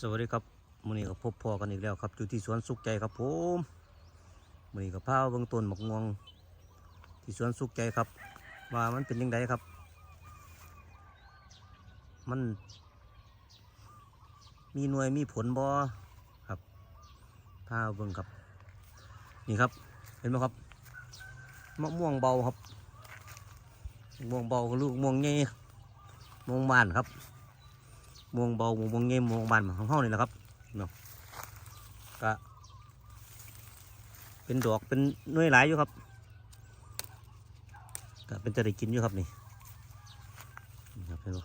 สวัสดีครับมื้อนี้ก็พบพอกันอีกแล้วครับอยู่ที่สวนสุขใจครับผมมื้อนี้ก็พาเบิ่งต้นหมกม่วง ที่สวนสุขใจครับ ว่ามันเป็นยังไงครับ มัน มีหน่วยมีผลบ่ครับพาเบิ่งครับ นี่ครับเห็นไหมครับมะม่วงเบาครับม่วงเบากับลูกม่วงใหญ่มะม่วงบานครับ ม่วงเบาม่วงเงี้ยม่วงบานของเฮานี่แหละครับเนาะก็เป็นดอกเป็นน่วยหลายอยู่ครับก็เป็นจะได้กินอยู่ครับนี่นี่ครับเห็นบ่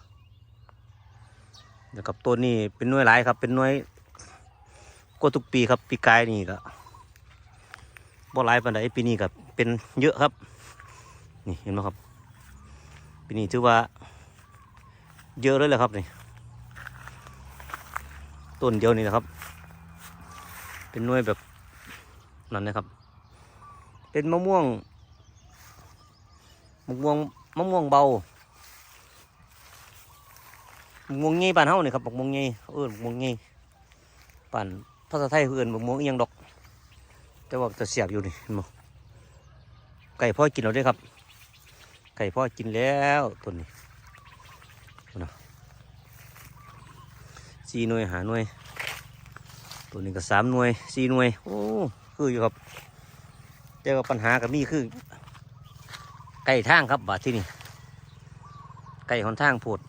แล้วกับต้นนี้เป็นน่วยหลายครับ เป็นน่วยกว่าทุกปีครับ ปีกายนี่ก็บ่หลายปานใดปีนี้ก็เป็นเยอะครับ นี่เห็นไหมครับปีนี้ถือว่าเยอะเลยแหละครับนี่ ต้นเดียวนี่นะครับ เป็นหน่วยแบบนั้นนะครับ เป็นมะม่วงมะม่วงมะม่วงเบามะม่วงงี้ยบ้านเฮานี่ครับมะม่วงงี้เอิ้นมะม่วงงี้ป่านภาษาไทยเอิ้นมะม่วงอีหยังดอก แต่ว่าจะเสียบอยู่นี่เห็นบ่ไก่พ่อกินเราได้วยครับ ไก่พ่อกินแล้วต้นนี้นะ สี่หน่วยหาหน่วย ตัวนี้ก็สามหน่วยสี่หน่วย โอ้คืออยู่ครับแต่ว่าปัญหากับมีคือไก่ทางครับบาดที่นี่ไก่หอนทางโพด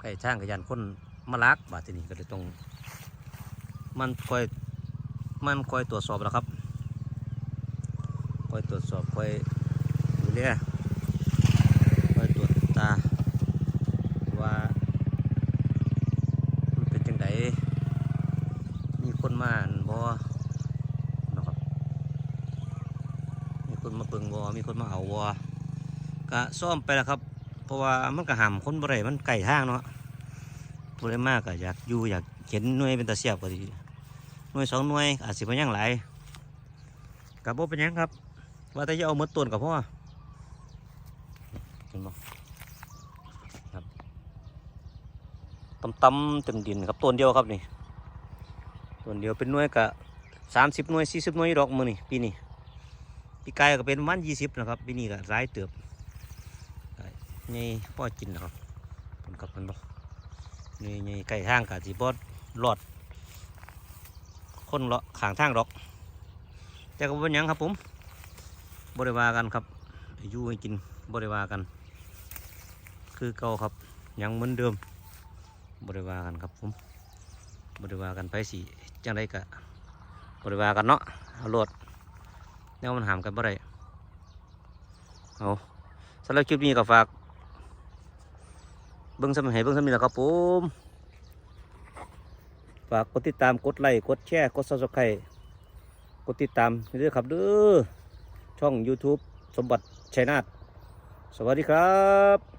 ไก่ทางกับยันคนมาลักบาดที่นี่ก็เลยต้องมันคอยมันคอยตรวจสอบแล้วครับคอยตรวจสอบคอยดูแลคอยตรวจตา มันเป็นจังไดมีคนมาอั่นบ่เนาะครับ มี คนมาเบิ่งบ่มีคนมาเอาบ่ก็ซ่อมไปแล้วครับ เพราะว่ามันก็ห้ามคนบ่ได้มันไกลทางเนาะผู้ใดมากก็อยากอยู่อยากเห็นหน่วยเป็นตาเสียบก็ดีหน่วยสองหน่วยอาจสิบ่ยังหลายก็บ่เป็นยังครับ ว่าแต่จะเอาหมดต้นก็พอเห็นบ่ตำๆเต็มดินครับต้นเดียวครับนี่ต้นเดียวเป็นหน่วยกะสามสิบหน่วยสี่สิบหน่วยดอกมือนี่ปีนี้ ปีกายก็เป็นมันยี่สิบนะครับปีนี้ก็ร้ายเติบนี่พ่อกินนะครับผลกับมันบ่นี่นี่ไก่ทางกะที่บอดหลอด คนเลาะขางทางดอกแต่ก็บ่เป็นยังครับผมบริวากันครับอยู่ให้กินบริวากัน คือเก่าครับยังเหมือนเดิมบริวากันครับผมบริวากันไปสิจังไรกะบริวากันเนาะเอาโลด แนวมันหามกันบ่ได้เอาสำหรับคลิปนี้ก็ฝาก เบิ้งสมัยให้เบิ้งสมัยแล้วครับผมฝากกดติดตามกดไลค์กดแชร์กดซับสไครต์กดติดตามด้วยครับเด้อช่อง YouTube สมบัติชัยนาทสวัสดีครับ